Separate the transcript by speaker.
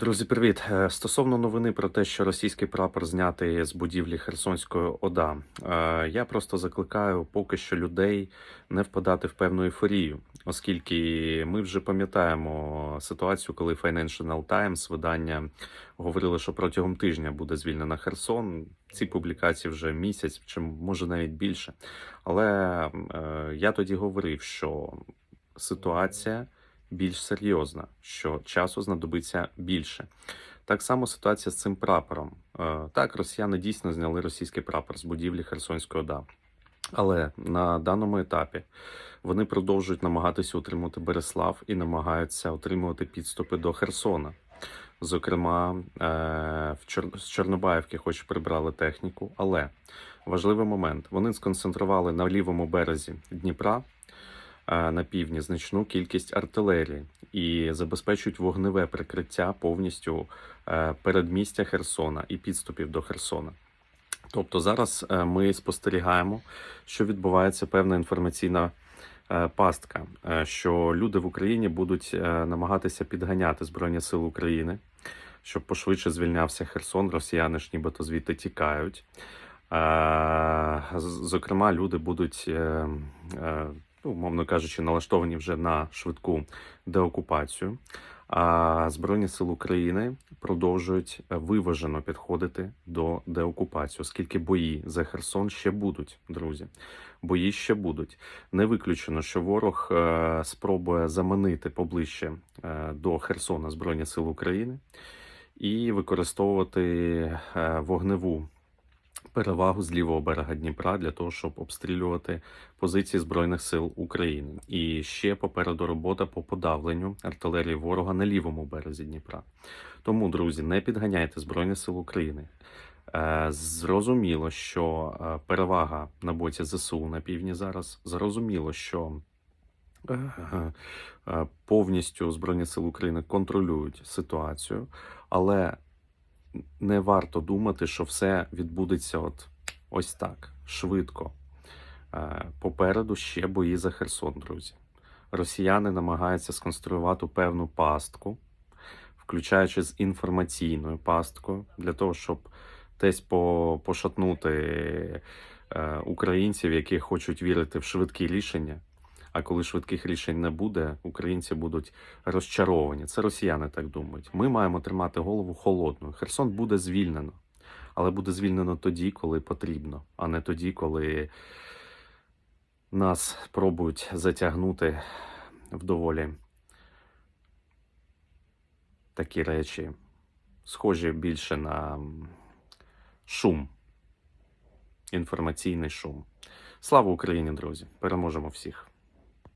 Speaker 1: Друзі, привіт! Е, Стосовно новини про те, що російський прапор знятий з будівлі Херсонської ОДА, е, я просто закликаю поки що людей не впадати в певну ейфорію, оскільки ми вже пам'ятаємо ситуацію, коли Financial Times видання говорили, що протягом тижня буде звільнено Херсон. Ці публікації вже місяць, чи може навіть більше. Але е, я тоді говорив, що ситуація більш серйозна, що часу знадобиться більше. Так само ситуація з цим прапором. Е, Так, росіяни дійсно зняли російський прапор з будівлі Херсонської ОДА. Але на даному етапі вони продовжують намагатися утримувати Береслав і намагаються отримувати підступи до Херсона. Зокрема, е, з Чорнобаївки хоч прибрали техніку, але важливий момент: вони сконцентрували на лівому березі Дніпра на півдні значну кількість артилерії і забезпечують вогневе прикриття повністю е, передмістя Херсона і підступів до Херсона. Тобто зараз е, ми спостерігаємо, що відбувається певна інформаційна е, пастка, що люди в Україні будуть намагатися підганяти Збройні Сили України, щоб пошвидше звільнявся Херсон. Росіяни ж нібито звідти тікають. Зокрема, люди будуть, ну, мовно кажучи, налаштовані вже на швидку деокупацію. А Збройні Сили України продовжують е, виважено підходити до деокупації, оскільки бої за Херсон ще будуть, друзі. Бої ще будуть. Не виключено, що ворог е, спробує заманити поближче е, до Херсона Збройні Сили України і використовувати вогневу перевагу з лівого берега Дніпра для того, щоб обстрілювати позиції Збройних сил України. І ще попереду робота по подавленню артилерії ворога на лівому березі Дніпра. Тому, друзі, не підганяйте Збройні Сили України. Е, Зрозуміло, що е, перевага на боці ЗСУ на півдні зараз. Зрозуміло, що е, повністю Збройні Сили України контролюють ситуацію, але не варто думати, що все відбудеться от ось так, швидко. Е, Попереду ще бої за Херсон, друзі. Росіяни намагаються сконструювати певну пастку, включаючи з інформаційною пасткою, для того, щоб десь по, пошатнути е, українців, які хочуть вірити в швидкі рішення. А коли швидких рішень не буде, українці будуть розчаровані. Це росіяни так думають. Ми маємо тримати голову холодною. Херсон буде звільнено, але буде звільнено тоді, коли потрібно, а не тоді, коли нас пробують затягнути в доволі такі речі, схожі більше на шум, інформаційний шум. Слава Україні, друзі! Переможемо всіх!